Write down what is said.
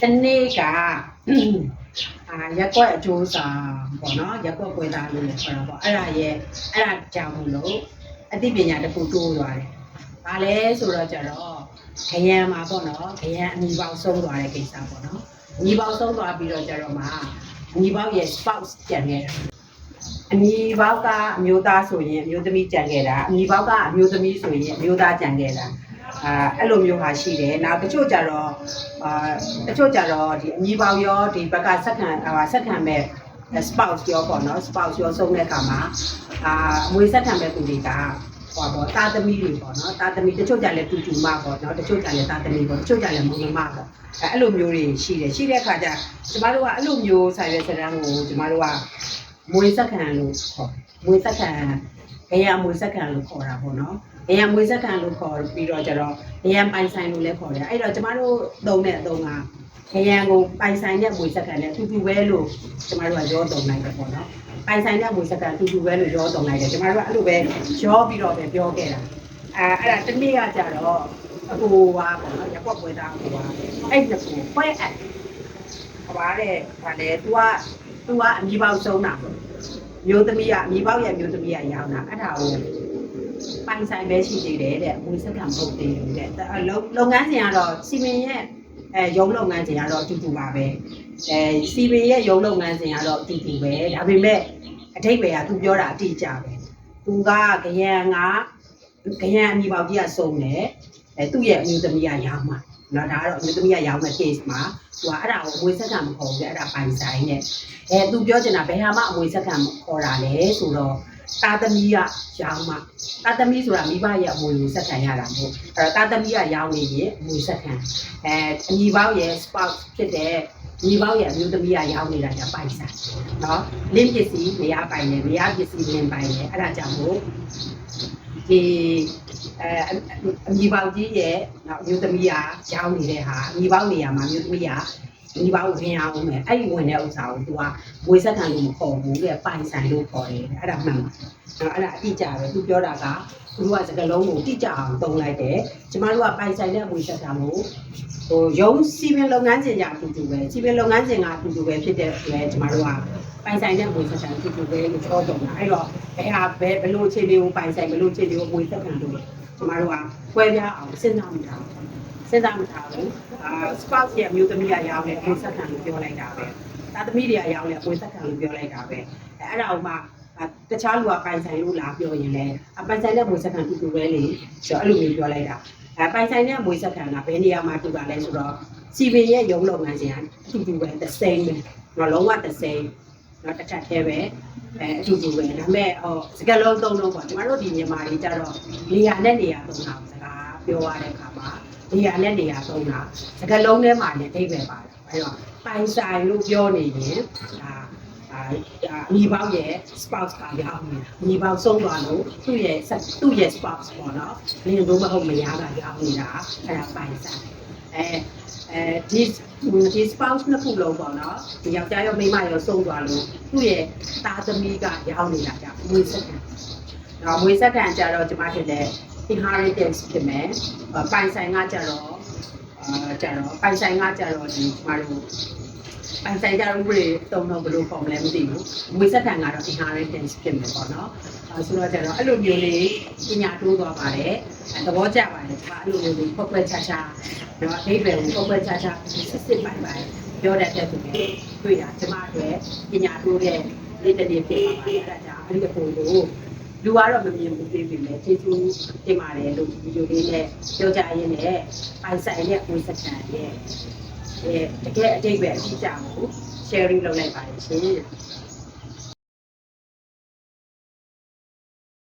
တနေ့ကအာရက်ကွက်အကျိုးဆောင်ပေါ့နော်ရက်ကွက်ပွဲသားလို့လည်းခေါ်တာပေါ့အဲ့ဒါရဲ့အဲ့ဒါကြောင့်မလို့အသိပညာတစ်ခုတိုးသွားတယ်။ဘာလဲဆိုတော့ကြတော့ခရံမှာပေါ့နော်ခရံအမိပေါင်းဆုံးသွားတဲ့ကိစ္စပေါ့နော်။အမိပေါင်းဆုံးသွားပြီးတော့ကြတော့မှအမိပေါင်းရဲ့ spouse ကျန်ခဲ့တာ။အမိပေါင်းကအမျိုးသားဆိုရင်အမျိုးသမီးကျန်ခဲ့တာအမိပေါင်းကအမျိုးသမီးဆိုရင်အမျိုးသားကျန်ခဲ့တာ။ အာအဲ့လိုမျိုးဟာရှိတယ်။နောက်တချို့ကြတော့အာတချို့ကြတော့ဒီအမိပေါင်းရောဒီဘက်ကစက္ကန့်ဟာစက္ကန့်မဲ့ spouse ရောပေါ့နော် spouse ရောဆုံးတဲ့အခါမှာအာအမွေဆက်ခံမဲ့သူတွေကဟောပေါ့တာသမီတွေပေါ့နော်တာသမီတချို့ကြလည်းတူတူမပေါ့နော်တချို့ကြလည်းတာသမီပေါ့တချို့ကြလည်းမုံမပေါ့အဲအဲ့လိုမျိုးတွေရှိတယ်ရှိတဲ့အခါကျကျမတို့ကအဲ့လိုမျိုးဆိုင်ရွက်စရန်ကိုကျမတို့ကမွေဆက်ခံလို့ခေါ်မွေဆက်ခံခရမွေဆက်ခံလို့ခေါ်တာပေါ့နော် ခရမွေဆက်ခံလို့ခေါ်ပြီးတော့ကျတော့ခရပိုင်ဆိုင်လို့လည်းခေါ်တယ်အဲ့တော့ကျမတို့သုံးတဲ့အသုံးကခရံကိုပိုင်ဆိုင်တဲ့မွေဆက်ခံနဲ့တူတူပဲလို့ကျမတို့ကရောသုံးလိုက်တယ်ပေါ့နော်ပိုင်ဆိုင်တဲ့မွေစကန်တူတူပဲလို့ရောတုံလိုက်တယ်ကျွန်တော်တို့ကအဲ့လိုပဲရောပြီးတော့ပဲပြောခဲ့တာအဲအဲ့ဒါတနေ့ကကြတော့အကိုကပေါ့နော်ရက်ွက်ပွဲသားကိုကအဲ့ဒါကိုဖွဲအပ်ဟောပါတဲ့ဟာလေ तू က तू ကအမိပေါက်ဆုံးတာပေါ့မျိုးသမီးကအမိပေါက်ရဲ့မျိုးသမီးကရောင်းတာအဲ့ဒါကို ပိုင်ဆိုင်ပဲရှိသေးတယ်တဲ့မွေစကန်မဟုတ်သေးဘူးတဲ့လုပ်လုပ်ငန်းစဉ်ကတော့စီမင်းရဲ့အဲရုံးလုပ်ငန်းစဉ်ကတော့အတူတူပါပဲအဲစီမင်းရဲ့ရုံးလုပ်ငန်းစဉ်ကတော့အတူတူပဲဒါပေမဲ့အထိပ္ပယ်ကသူပြောတာအတိအကျပဲသူကကရန်ကကရန်အမိပေါက်ကြီးကစုံတယ်အဲသူ့ရဲ့အမျိုးသမီးကရောင်းမှာနော်ဒါကတော့အမျိုးသမီးကရောင်းတဲ့ case မှာသူကအဲ့ဒါကိုအမွေဆက်ကမခေါ်ဘူးလေအဲ့ဒါပိုင်ဆိုင်နဲ့အဲသူပြောချင်တာဘယ်ဟာမှအမွေဆက်ကမခေါ်တာလဲဆိုတော့ တာသမီးကရောင်းမှာတာသမီးဆိုတာမိဘရဲ့အမွေကိုဆက်ခံရတာမဟုတ်အဲ့တော့တာသမီးကရောင်းနေရင်အမွေဆက်ခံအဲအမိပေါက်ရဲ့ spouse ဖြစ်တဲ့မိပေါက်ရဲ့အမျိုးသမီးကရောင်းနေတာကပိုင်ဆိုင်နော်လင်းပစ္စည်းမရပိုင်တယ်မရပစ္စည်းလင်းပိုင်တယ်အဲ့ဒါကြောင့်မို့ဒီအဲအမိပေါက်ကြီးရဲ့နော်အမျိုးသမီးကရောင်းနေတဲ့ဟာအမိပေါက်နေရာမှာအမျိုးသမီးက ဒီပေါင်းဝင်အောင်မယ်အဲ့ဒီဝင်တဲ့ဥစ္စာကို तू ကဝေဆက်ခံလို့မခေါ်ဘူးတဲ့ပိုင်ဆိုင်လို့ခေါ်တယ်အဲ့ဒါမှန်ပါနော်အဲ့ဒါအတိအကျပဲ तू ပြောတာကသူတို့ကစကလုံးကိုတိကျအောင်တုံးလိုက်တယ်ကျမတို့ကပိုင်ဆိုင်တဲ့ဝေဆက်ခံလို့ဟိုရုံးစီမံလုပ်ငန်းစဉ်ကြအတူတူပဲစီမံလုပ်ငန်းစဉ်ကအတူတူပဲဖြစ်တဲ့အတွက်ကျမတို့ကပိုင်ဆိုင်တဲ့ဝေဆက်ခံအတူတူပဲလို့ပြောတော့တာအဲ့တော့ဘယ်ဟာဘယ်ဘယ်လိုအခြေအနေကိုပိုင်ဆိုင်ဘယ်လိုအခြေအနေကိုဝေဆက်ခံလို့ကျမတို့ကပွဲပြအောင်စဉ်းစားမိတာ စဉ်းစားမထားဘူးအာ spouse ရဲ့အမျိုးသမီးကရောင်းတယ်ဝေဆက်ခံလို့ပြောလိုက်တာပဲတာသမီးတွေကရောင်းတယ်ဝေဆက်ခံလို့ပြောလိုက်တာပဲအဲအဲ့ဒါဥမာတခြားလူကပိုင်ဆိုင်လို့လာပြောရင်လည်းအပိုင်ဆိုင်တဲ့ဝေဆက်ခံတူတူပဲလေဆိုတော့အဲ့လိုမျိုးပြောလိုက်တာအဲပိုင်ဆိုင်တဲ့ဝေဆက်ခံကဘယ်နေရာမှာတူတာလဲဆိုတော့စီဗီရဲ့ရုံးလုပ်ငန်းစဉ်ကအတူတူပဲ the same ပဲတော့လုံးဝ the same တော့တစ်ထပ်သေးပဲအဲအတူတူပဲဒါပေမဲ့ဟောစကလုံးသုံးလုံးပေါ့ကျမတို့ဒီမြန်မာတွေကြတော့နေရာနဲ့နေရာသုံးတာစကားပြောရတဲ့အခါမှာ နေရာနဲ့နေရာသုံးတာစကလုံးထဲမှာလည်းအိဗယ်ပါတယ်အဲတော့ပိုင်ဆိုင်လို့ပြောနေရင်ဒါအာညီပေါင်းရဲ့ spouse ကရောက်နေတာညီပေါင်းဆုံးသွားလို့သူ့ရဲ့သူ့ရဲ့ spouse ပေါ့နော်လင်းတို့မဟုတ်မရတာရောက်နေတာအဲဒါပိုင်ဆိုင်အဲအဲဒီဒီ spouse နှစ်ခုလုံးပေါ့နော်ဒီယောက်ျားရောမိန်းမရောဆုံးသွားလို့သူ့ရဲ့သားသမီးကရောက်နေတာကြောင့်မွေးစက္ကန့်တော့မွေးစက္ကန့်ကြတော့ကျမဖြစ်တဲ့ inheritance ဖြစ်မယ်ပိုင်ဆိုင်ကကြတော့အာကြတော့ပိုင်ဆိုင်ကကြတော့ဒီကျမတို့ပိုင်ဆိုင်ကြတော့ဥပဒေတုံတော့ဘယ်လိုပုံလဲမသိဘူးမွေးစက္ကန့်ကတော့ inheritance ဖြစ်မယ်ပေါ့နော်အဲဆိုတော့ကြတော့အဲ့လိုမျိုးလေးပညာတိုးသွားပါတယ်အဲသဘောကျပါတယ်ကျမအဲ့လိုမျိုးလေးပုတ်ပွက်ချာချာတော့အဓိပ္ပာယ်ကိုပုတ်ပွက်ချာချာစစ်စစ်ပိုင်ပိုင်ပြောတတ်တဲ့သူတွေတွေ့တာကျမအတွက်ပညာတိုးတဲ့လေးတစ်နေ့ဖြစ်ပါပါတယ်အဲ့ဒါကြောင့်အဲ့ဒီပုံကို လူကတော့မမြင်ဘူးသိပြီလေကျေးဇူးတင်ပါတယ်လို့ဒီဗီဒီယိုလေးနဲ့ပြောကြရင်းနဲ့ပိုင်ဆိုင်တဲ့ဝင်စကန်ရဲ့အဲတကယ်အတိတ်ပဲအကြည့်ကြမှု sharing လုပ်လိုက်ပါတယ်ရှင်